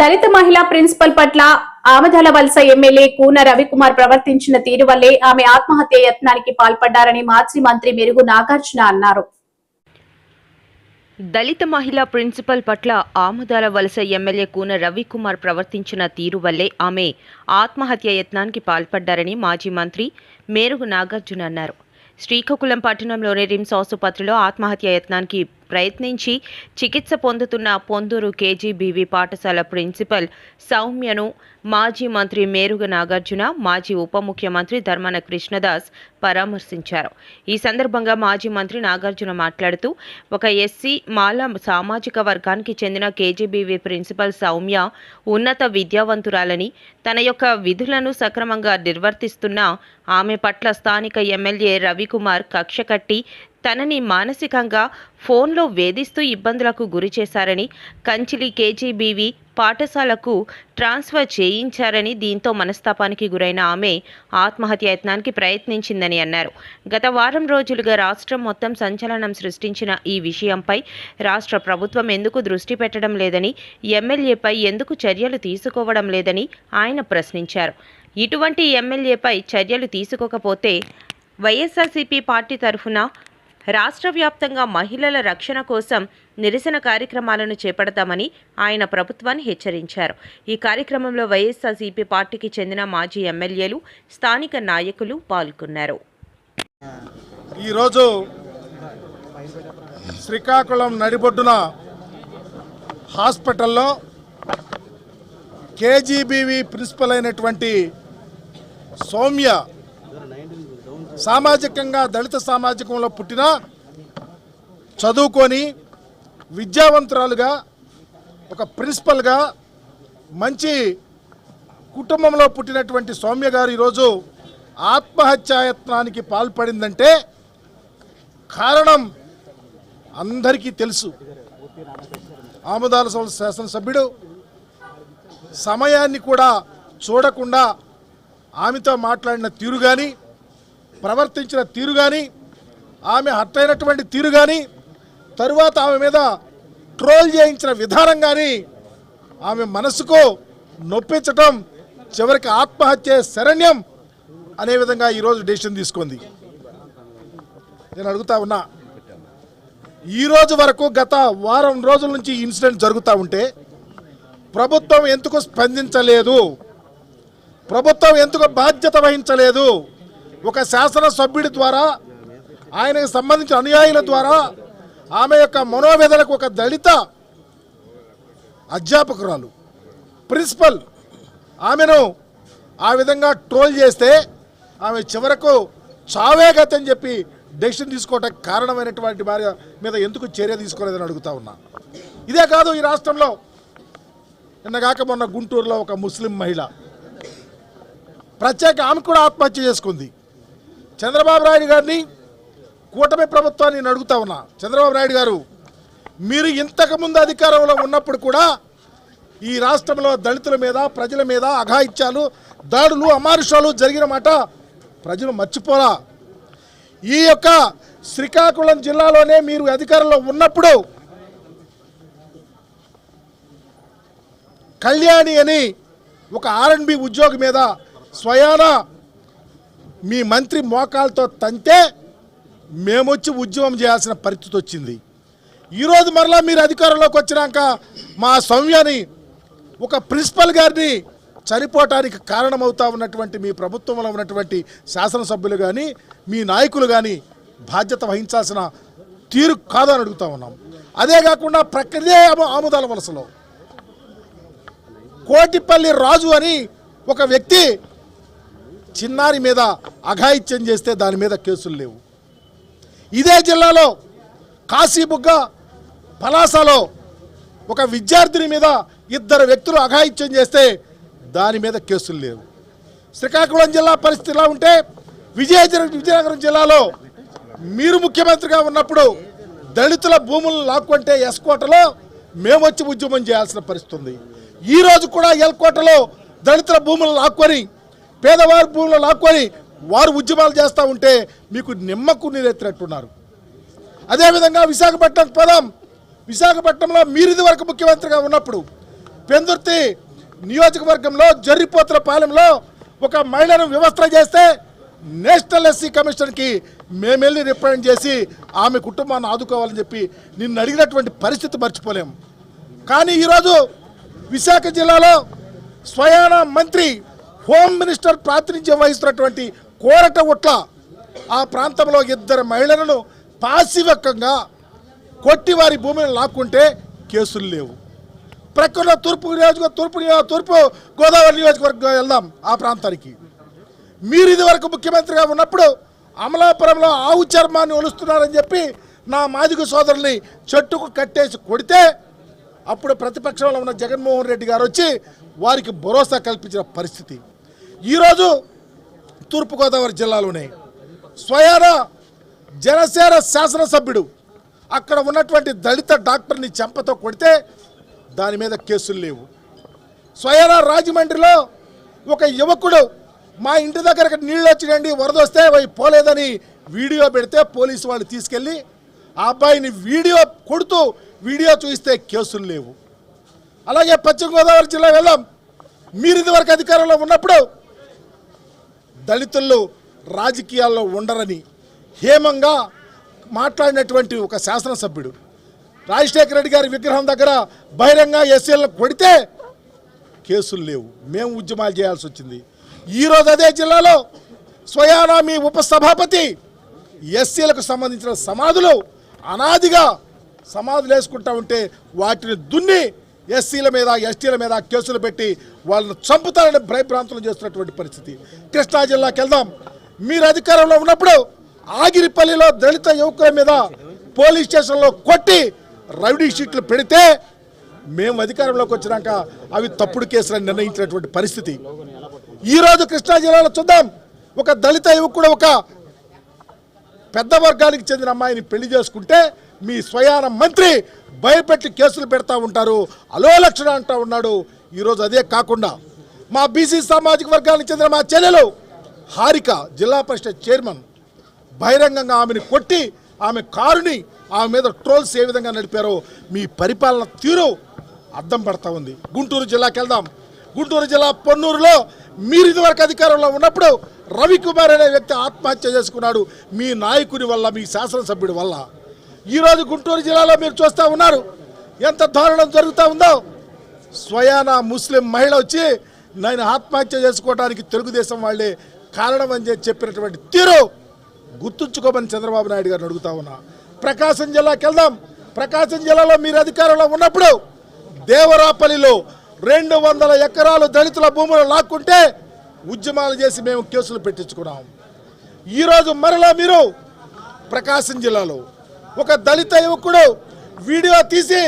దళిత మహిళా ప్రిన్సిపల్ పట్ల ఆమదాల వలస ఎమ్మెల్యే కూన రవికుమార్ ప్రవర్తించిన తీరు వల్లే ఆమె ఆత్మహత్య యత్నానికి పాల్పడ్డారని మాజీ మంత్రి మెరుగు నాగార్జున అన్నారు. దళిత మహిళా ప్రిన్సిపల్ పట్ల ఆముదాల వలస ఎమ్మెల్యే కూన రవికుమార్ ప్రవర్తించిన తీరు వల్లే ఆమె ఆత్మహత్య యత్నానికి పాల్పడ్డారని మాజీ మంత్రి మేరుగు నాగార్జున అన్నారు. శ్రీకాకుళం పట్టణంలోని రిమ్స్ ఆసుపత్రిలో ఆత్మహత్య యత్నానికి ప్రయత్నించి చికిత్స పొందుతున్న పొందూరు కేజీబీవీ పాఠశాల ప్రిన్సిపల్ సౌమ్యను మాజీ మంత్రి మేరుగ నాగార్జున మాజీ ఉప ముఖ్యమంత్రి ధర్మన కృష్ణదాస్ పరామర్శించారు. ఈ సందర్భంగా మాజీ మంత్రి నాగార్జున మాట్లాడుతూ ఒక ఎస్సీ మాల సామాజిక వర్గానికి చెందిన కేజీబీవీ ప్రిన్సిపల్ సౌమ్య ఉన్నత విద్యావంతురాలని తన యొక్క విధులను సక్రమంగా నిర్వర్తిస్తున్న ఆమె పట్ల స్థానిక ఎమ్మెల్యే రవికుమార్ కక్ష కట్టి తనని మానసికంగా ఫోన్లో వేధిస్తూ ఇబ్బందులకు గురి చేశారని కంచిలి కేజీబీవి పాఠశాలకు ట్రాన్స్ఫర్ చేయించారని దీంతో మనస్తాపానికి గురైన ఆమె ఆత్మహత్య యత్నానికి ప్రయత్నించిందని అన్నారు. గత వారం రోజులుగా రాష్ట్రం మొత్తం సంచలనం సృష్టించిన ఈ విషయంపై రాష్ట్ర ప్రభుత్వం ఎందుకు దృష్టి పెట్టడం లేదని ఎమ్మెల్యేపై ఎందుకు చర్యలు తీసుకోవడం లేదని ఆయన ప్రశ్నించారు. ఇటువంటి ఎమ్మెల్యేపై చర్యలు తీసుకోకపోతే వైఎస్ఆర్సీపీ పార్టీ తరఫున రాష్ట్ర వ్యాప్తంగా మహిళల రక్షణ కోసం నిరసన కార్యక్రమాలను చేపడతామని ఆయన ప్రభుత్వాన్ని హెచ్చరించారు. ఈ కార్యక్రమంలో వైఎస్ఆర్సీపీ పార్టీకి చెందిన మాజీ ఎమ్మెల్యేలు స్థానిక నాయకులు పాల్గొన్నారు. ఈరోజు శ్రీకాకుళం నడిబొడ్డున హాస్పిటల్లో కేజీబీవి ప్రిన్సిపల్ అయినటువంటి సౌమ్య సామాజికంగా దళిత సామాజికంలో పుట్టిన చదువుకొని విద్యావంతురాలుగా ఒక ప్రిన్సిపల్గా మంచి కుటుంబంలో పుట్టినటువంటి సౌమ్య గారు ఈరోజు ఆత్మహత్యాయత్నానికి పాల్పడిందంటే కారణం అందరికీ తెలుసు. ఆముదాల సభ శాసనసభ్యుడు సమయాన్ని కూడా చూడకుండా ఆమెతో మాట్లాడిన తీరు కానీ ప్రవర్తించిన తీరు కానీ ఆమె హర్ట్ అయినటువంటి తీరు కానీ తరువాత ఆమె మీద ట్రోల్ చేయించిన విధానం కానీ ఆమె మనసుకు నొప్పించటం చివరికి ఆత్మహత్య శరణ్యం అనే విధంగా ఈరోజు డెసిషన్ తీసుకుంది. నేను అడుగుతా ఉన్నా ఈరోజు వరకు గత వారం రోజుల నుంచి ఇన్సిడెంట్ జరుగుతూ ఉంటే ప్రభుత్వం ఎందుకు స్పందించలేదు? ప్రభుత్వం ఎందుకు బాధ్యత వహించలేదు? ఒక శాసనసభ్యుడి ద్వారా ఆయనకు సంబంధించిన అనుయాయుల ద్వారా ఆమె యొక్క మనోవేదనకు ఒక దళిత అధ్యాపకురాలు ప్రిన్సిపల్ ఆమెను ఆ విధంగా ట్రోల్ చేస్తే ఆమె చివరకు చావే గతని చెప్పి డెసిషన్ తీసుకోవడానికి కారణమైనటువంటి భార్య మీద ఎందుకు చర్య తీసుకోలేదని అడుగుతా ఉన్నా. ఇదే కాదు ఈ రాష్ట్రంలో నిన్నగాక మొన్న గుంటూరులో ఒక ముస్లిం మహిళ ప్రత్యేక ఆమె కూడా ఆత్మహత్య చేసుకుంది. చంద్రబాబు నాయుడు గారిని కూటమి ప్రభుత్వాన్ని నేను అడుగుతా ఉన్నా. చంద్రబాబు నాయుడు గారు మీరు ఇంతకుముందు అధికారంలో ఉన్నప్పుడు కూడా ఈ రాష్ట్రంలో దళితుల మీద ప్రజల మీద అఘాయిత్యాలు దాడులు అమానుషాలు జరిగిన మాట ప్రజలు మర్చిపోరా. ఈ యొక్క శ్రీకాకుళం జిల్లాలోనే మీరు అధికారంలో ఉన్నప్పుడు కళ్యాణి అని ఒక ఆర్ఎన్బి ఉద్యోగి మీద స్వయాన మీ మంత్రి మోకాలతో తంతే మేమొచ్చి ఉద్యమం చేయాల్సిన పరిస్థితి వచ్చింది. ఈరోజు మరలా మీరు అధికారంలోకి వచ్చినాక మా సౌమ్యని ఒక ప్రిన్సిపల్ గారిని చనిపోవటానికి కారణమవుతా ఉన్నటువంటి మీ ప్రభుత్వంలో ఉన్నటువంటి శాసనసభ్యులు కానీ మీ నాయకులు కానీ బాధ్యత వహించాల్సిన తీరు కాదని అడుగుతా ఉన్నాం. అదే కాకుండా ప్రక్రియ ఆముదాల వలసలో కోటిపల్లి రాజు అని ఒక వ్యక్తి చిన్నారి మీద అఘాయిత్యం చేస్తే దాని మీద కేసులు లేవు. ఇదే జిల్లాలో కాశీబుగ్గ పలాసలో ఒక విద్యార్థిని మీద ఇద్దరు వ్యక్తులు అఘాయిత్యం చేస్తే దాని మీద కేసులు లేవు. శ్రీకాకుళం జిల్లా పరిస్థితి ఇలా ఉంటే విజయ విజయనగరం జిల్లాలో మీరు ముఖ్యమంత్రిగా ఉన్నప్పుడు దళితుల భూములను లాక్కుంటే ఎస్కోటలో మేము వచ్చి ఉద్యమం చేయాల్సిన పరిస్థితి ఉంది ఈ కూడా ఎల్కోటలో దళితుల భూములను లాక్కొని పేదవారి భూములను లాక్కొని వారు ఉద్యమాలు చేస్తూ ఉంటే మీకు నిమ్మకు నీరెత్తినట్టున్నారు. అదేవిధంగా విశాఖపట్నం పదం విశాఖపట్నంలో మీరు ఇది వరకు ముఖ్యమంత్రిగా ఉన్నప్పుడు పెందుర్తి నియోజకవర్గంలో జర్రిపోతుల పాలెంలో ఒక మహిళను వ్యవస్థ చేస్తే నేషనల్ ఎస్సీ కమిషన్కి మేమెళ్ళి రిప్రజెంట్ చేసి ఆమె కుటుంబాన్ని ఆదుకోవాలని చెప్పి నిన్ను అడిగినటువంటి పరిస్థితి మర్చిపోలేం. కానీ ఈరోజు విశాఖ జిల్లాలో స్వయాన మంత్రి హోమ్ మినిస్టర్ ప్రాతినిధ్యం వహిస్తున్నటువంటి కోరట ఉట్ల ఆ ప్రాంతంలో ఇద్దరు మహిళలను పాశివకంగా కొట్టి వారి భూమిని లాక్కుంటే కేసులు లేవు. ప్రక్కన తూర్పు నియోజక తూర్పు తూర్పు గోదావరి నియోజకవర్గం వెళ్దాం ఆ ప్రాంతానికి. మీరు ఇదివరకు ముఖ్యమంత్రిగా ఉన్నప్పుడు అమలాపురంలో ఆవు చర్మాన్ని ఒలుస్తున్నారని చెప్పి నా మాదిగ సోదరుల్ని చెట్టుకు కట్టేసి కొడితే అప్పుడు ప్రతిపక్షంలో ఉన్న జగన్మోహన్ రెడ్డి గారు వచ్చి వారికి భరోసా కల్పించిన పరిస్థితి. ఈరోజు తూర్పుగోదావరి జిల్లాలోనే స్వయాన జనసేన శాసనసభ్యుడు అక్కడ ఉన్నటువంటి దళిత డాక్టర్ని చెంపతో కొడితే దాని మీద కేసులు లేవు. స్వయాన రాజమండ్రిలో ఒక యువకుడు మా ఇంటి దగ్గరకు నీళ్ళు వచ్చినండి వరద వస్తే అవి పోలేదని వీడియో పెడితే పోలీసు వాళ్ళు తీసుకెళ్ళి ఆ అబ్బాయిని వీడియో కొడుతూ వీడియో చూస్తే కేసులు లేవు. అలాగే పశ్చిమ గోదావరి జిల్లా వెళ్ళాం మీరు ఇదివరకు అధికారంలో ఉన్నప్పుడు దళితుల్లో రాజకీయాల్లో ఉండరని హేమంగా మాట్లాడినటువంటి ఒక శాసనసభ్యుడు. రాజశేఖర రెడ్డి గారి విగ్రహం దగ్గర బహిరంగ ఎస్సీలను కొడితే కేసులు లేవు. మేము ఉద్యమాలు చేయాల్సి వచ్చింది. ఈరోజు అదే జిల్లాలో స్వయానా మీ ఉపసభాపతి ఎస్సీలకు సంబంధించిన సమాధులు అనాదిగా సమాధులు వేసుకుంటా ఉంటే వాటిని దున్ని ఎస్సీల మీద ఎస్టీల మీద కేసులు పెట్టి వాళ్ళని చంపుతారని భయభ్రాంతులు చేస్తున్నటువంటి పరిస్థితి. కృష్ణా జిల్లాకి వెళ్దాం. మీరు అధికారంలో ఉన్నప్పుడు ఆగిరిపల్లిలో దళిత యువకుల మీద పోలీస్ స్టేషన్లో కొట్టి రౌడీ షీట్లు పెడితే మేము అధికారంలోకి వచ్చినాక అవి తప్పుడు కేసులు నిర్ణయించినటువంటి పరిస్థితి. ఈరోజు కృష్ణా జిల్లాలో చూద్దాం. ఒక దళిత యువకుడు ఒక పెద్ద వర్గానికి చెందిన అమ్మాయిని పెళ్ళి చేసుకుంటే మీ స్వయాన మంత్రి భయపెట్టి కేసులు పెడతా ఉంటారు. అలోలక్షణ అంటూ అంటా ఉన్నాడు. ఈరోజు అదే కాకుండా మా బీసీ సామాజిక వర్గానికి చెందిన మా చెల్లెలు హారిక జిల్లా పరిషత్ చైర్మన్ బహిరంగంగా ఆమెను కొట్టి ఆమె కారుని ఆమె మీద ట్రోల్స్ ఏ విధంగా నడిపారో మీ పరిపాలన తీరు అద్దం పడతా ఉంది. గుంటూరు జిల్లాకి వెళ్దాం. గుంటూరు జిల్లా పొన్నూరులో మీరు ఇదివరకు అధికారంలో ఉన్నప్పుడు రవికుమార్ అనే వ్యక్తి ఆత్మహత్య చేసుకున్నాడు. మీ నాయకుడి వల్ల మీ శాసనసభ్యుడి వల్ల. ఈరోజు గుంటూరు జిల్లాలో మీరు చూస్తూ ఉన్నారు. ఎంత దారుణం జరుగుతూ ఉందో. స్వయాన ముస్లిం మహిళ వచ్చి నేను ఆత్మహత్య చేసుకోవడానికి తెలుగుదేశం వాళ్ళే కారణం అని చెప్పి చెప్పినటువంటి తీరు గుర్తుంచుకోమని చంద్రబాబు నాయుడు గారిని అడుగుతా ఉన్నా. ప్రకాశం జిల్లాకి వెళ్దాం. ప్రకాశం జిల్లాలో మీరు అధికారంలో ఉన్నప్పుడు దేవరాపల్లిలో రెండు వందల ఎకరాలు దళితుల భూములు లాక్కుంటే ఉద్యమాలు చేసి మేము కేసులు పెట్టించుకున్నాం. ఈరోజు మరలా మీరు ప్రకాశం జిల్లాలో ఒక దళిత యువకుడు వీడియో తీసి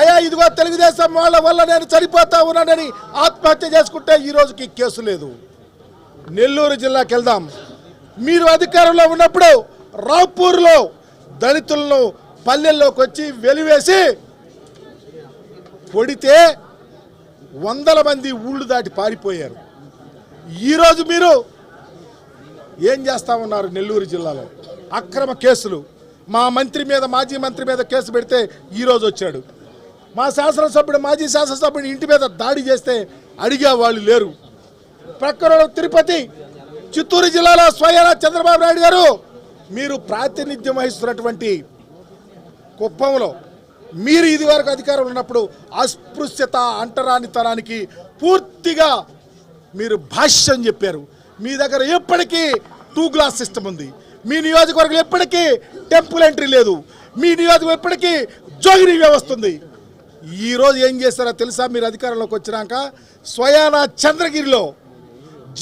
అయా ఇదిగో తెలుగుదేశం వాళ్ళ వల్ల నేను చనిపోతా ఉన్నానని ఆత్మహత్య చేసుకుంటే ఈ రోజుకి కేసు లేదు. నెల్లూరు జిల్లాకి వెళ్దాం. మీరు అధికారంలో ఉన్నప్పుడు రావుపూర్లో దళితులను పల్లెల్లోకి వచ్చి వెలివేసి పొడితే వందల మంది ఊళ్ళు దాటి పారిపోయారు. ఈరోజు మీరు ఏం చేస్తా ఉన్నారు నెల్లూరు జిల్లాలో? అక్రమ కేసులు. మా మంత్రి మీద మాజీ మంత్రి మీద కేసు పెడితే ఈరోజు వచ్చాడు. మా శాసనసభ్యుడు మాజీ శాసనసభ్యుడు ఇంటి మీద దాడి చేస్తే అడిగే వాళ్ళు లేరు. ప్రక్కన తిరుపతి చిత్తూరు జిల్లాలో స్వయాన చంద్రబాబు నాయుడు గారు మీరు ప్రాతినిధ్యం వహిస్తున్నటువంటి కుప్పంలో మీరు ఇది వరకు అధికారంలో ఉన్నప్పుడు అస్పృశ్యత అంటరానితనానికి పూర్తిగా మీరు భాష్యం చెప్పారు. మీ దగ్గర ఎప్పటికీ టూ గ్లాస్ సిస్టమ్ ఉంది. మీ నియోజకవర్గం ఎప్పటికీ టెంపుల్ ఎంట్రీ లేదు. మీ నియోజకవర్గం ఎప్పటికీ జోగిని వ్యవస్థ ఉంది ఈరోజు ఏం చేస్తారో తెలుసా? మీరు అధికారంలోకి వచ్చినాక స్వయాన చంద్రగిరిలో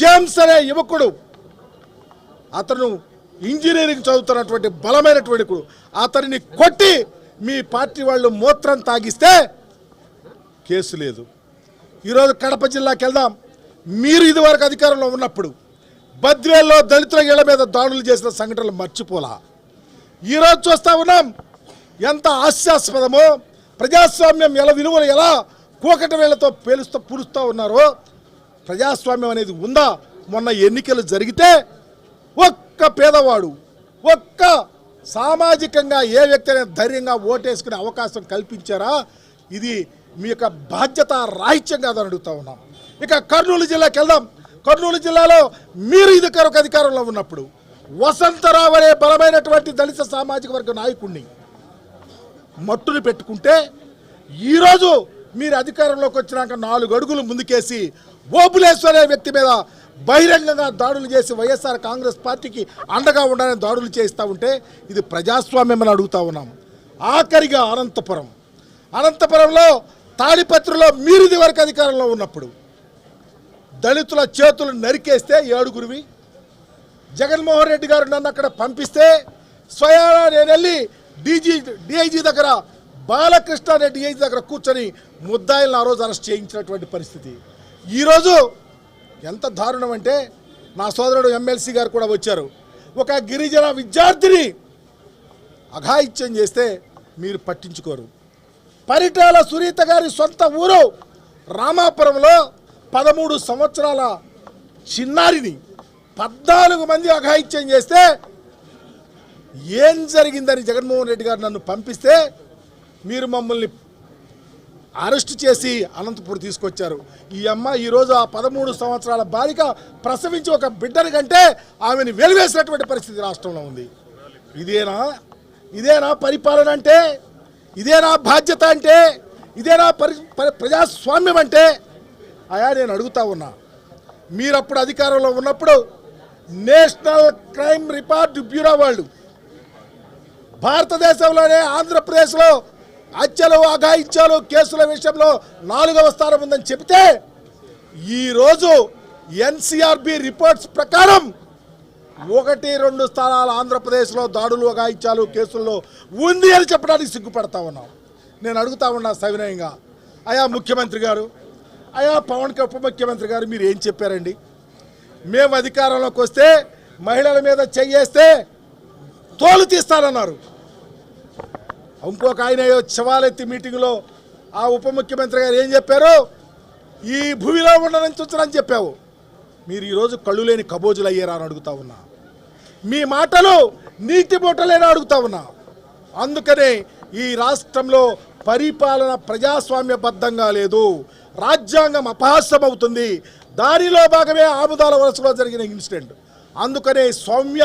జేమ్స్ అనే యువకుడు అతను ఇంజనీరింగ్ చదువుతున్నటువంటి బలమైనటువంటి కుడు అతనిని కొట్టి మీ పార్టీ వాళ్ళు మూత్రం తాగిస్తే కేసు లేదు. ఈరోజు కడప జిల్లాకి వెళ్దాం. మీరు ఇదివరకు అధికారంలో ఉన్నప్పుడు బద్రేల్లో దళితుల ఇళ్ళ మీద దాడులు చేసిన సంఘటనలు మర్చిపోలా. ఈరోజు చూస్తా ఉన్నాం ఎంత హాస్యాస్పదమో ప్రజాస్వామ్యం ఎలా విలువలు ఎలా కూకటి వేళ్ళతో పేలుస్తూ పూలుస్తూ ఉన్నారో ప్రజాస్వామ్యం అనేది ఉందా? మొన్న ఎన్నికలు జరిగితే ఒక్క పేదవాడు ఒక్క సామాజికంగా ఏ వ్యక్తి అయినా ధైర్యంగా ఓటేసుకునే అవకాశం కల్పించారా? ఇది మీ యొక్క బాధ్యత రాహిత్యం కాదని అడుగుతా ఉన్నాం. ఇక కర్నూలు జిల్లాకి వెళ్దాం. కర్నూలు జిల్లాలో మీరు ఇది కొరకు అధికారంలో ఉన్నప్పుడు వసంతరావు అనే బలమైనటువంటి దళిత సామాజిక వర్గ నాయకుడిని మట్టును పెట్టుకుంటే ఈరోజు మీరు అధికారంలోకి వచ్చినాక నాలుగు అడుగులు ముందుకేసి ఓబులేశ్వర్ అనే వ్యక్తి మీద బహిరంగంగా దాడులు చేసి వైఎస్ఆర్ కాంగ్రెస్ పార్టీకి అండగా ఉండాలని దాడులు చేస్తూ ఉంటే ఇది ప్రజాస్వామ్యం అని అడుగుతా ఉన్నాం. ఆఖరిగా అనంతపురం. అనంతపురంలో తాడిపత్రిలో మీరు ఇది వరకు అధికారంలో ఉన్నప్పుడు దళితుల చేతులు నరికేస్తే ఏడుగురివి. జగన్మోహన్ రెడ్డి గారు నన్ను అక్కడ పంపిస్తే స్వయానా నేను వెళ్ళి డీజీ డిఐజీ దగ్గర బాలకృష్ణ రెడ్డి డిఐజీ దగ్గర కూర్చొని ముద్దాయిలను ఆ రోజు అరెస్ట్ చేయించినటువంటి పరిస్థితి. ఈరోజు ఎంత దారుణం అంటే నా సోదరుడు ఎమ్మెల్సీ గారు కూడా వచ్చారు. ఒక గిరిజన విద్యార్థిని అఘాయిత్యం చేస్తే మీరు పట్టించుకోరు. పరిటాల సునీత గారి సొంత ఊరు రామాపురంలో పదమూడు సంవత్సరాల చిన్నారిని పద్నాలుగు మంది అఘాయిత్యం చేస్తే ఏం జరిగిందని జగన్మోహన్ రెడ్డి గారు నన్ను పంపిస్తే మీరు మమ్మల్ని అరెస్ట్ చేసి అనంతపూర్ తీసుకొచ్చారు. ఈ అమ్మ ఈరోజు ఆ పదమూడు సంవత్సరాల బాలిక ప్రసవించి ఒక బిడ్డని కంటే ఆమెను వెలివేసినటువంటి పరిస్థితి రాష్ట్రంలో ఉంది. ఇదేనా? ఇదేనా పరిపాలన అంటే? ఇదేనా బాధ్యత అంటే? ఇదేనా పరి- ప్రజాస్వామ్యం అంటే? అయా నేను అడుగుతా ఉన్నా. మీరప్పుడు అధికారంలో ఉన్నప్పుడు నేషనల్ క్రైమ్ రికార్డ్ బ్యూరో వాళ్ళు భారతదేశంలోనే ఆంధ్రప్రదేశ్లో హత్యలు అఘాయిత్యాలు కేసుల విషయంలో నాలుగవ స్థానం ఉందని చెబితే ఈరోజు ఎన్సీఆర్బి రిపోర్ట్స్ ప్రకారం ఒకటి రెండు స్థానాలు ఆంధ్రప్రదేశ్లో దాడులు అఘాయిత్యాలు కేసుల్లో ఉంది అని చెప్పడానికి సిగ్గుపడతా ఉన్నాం. నేను అడుగుతా ఉన్నా సవినయంగా. అయా ముఖ్యమంత్రి గారు అయా పవన్ ఉప ముఖ్యమంత్రి గారు మీరు ఏం చెప్పారండి? మేము అధికారంలోకి వస్తే మహిళల మీద చెయ్యేస్తే తోలు తీస్తానన్నారు. ఇంకొక ఆయన శివాలెత్తి మీటింగ్లో ఆ ఉప ముఖ్యమంత్రి గారు ఏం చెప్పారు? ఈ భూమిలో ఉండనని చూచరని చెప్పావు. మీరు ఈరోజు కళ్ళు లేని కబోజులు అయ్యారా అని అడుగుతా ఉన్నా. మీ మాటలు నీటి బొట్టలేని అడుగుతా ఉన్నా. అందుకనే ఈ రాష్ట్రంలో పరిపాలన ప్రజాస్వామ్యబద్ధంగా లేదు. రాజ్యాంగం అపహాస్యమవుతుంది. దానిలో భాగమే ఆముదాల వలసలో జరిగిన ఇన్సిడెంట్. అందుకనే సౌమ్య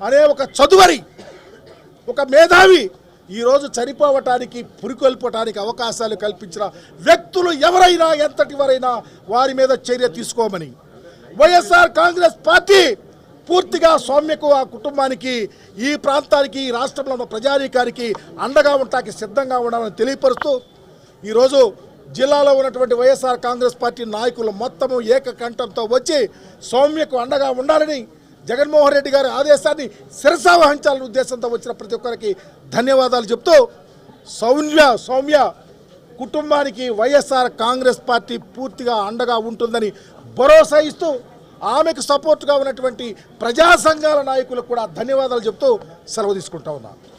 అనే ఒక చదువరి ఒక మేధావి ఈరోజు చనిపోవటానికి పురికొల్పటానికి అవకాశాలు కల్పించిన వ్యక్తులు ఎవరైనా ఎంతటి వారైనా వారి మీద చర్య తీసుకోమని. వైఎస్ఆర్ కాంగ్రెస్ పార్టీ పూర్తిగా సౌమ్యకు ఆ కుటుంబానికి ఈ ప్రాంతానికి ఈ రాష్ట్రంలో ఉన్న ప్రజానీకానికి అండగా ఉండటానికి సిద్ధంగా ఉండాలని తెలియపరుస్తూ ఈరోజు జిల్లాలో ఉన్నటువంటి వైఎస్ఆర్ కాంగ్రెస్ పార్టీ నాయకులు మొత్తము ఏకకంఠంతో వచ్చి సౌమ్యకు అండగా ఉండాలని జగన్మోహన్ రెడ్డి గారి ఆదేశాన్ని శిరసా వహించాలనే ఉద్దేశంతో వచ్చిన ప్రతి ఒక్కరికి ధన్యవాదాలు చెప్తూ సౌమ్య సౌమ్య కుటుంబానికి వైఎస్ఆర్ కాంగ్రెస్ పార్టీ పూర్తిగా అండగా ఉంటుందని భరోసా ఇస్తూ ఆమెకు సపోర్ట్గా ఉన్నటువంటి ప్రజా సంఘాల నాయకులకు కూడా ధన్యవాదాలు చెప్తూ సెలవు తీసుకుంటా ఉన్నాను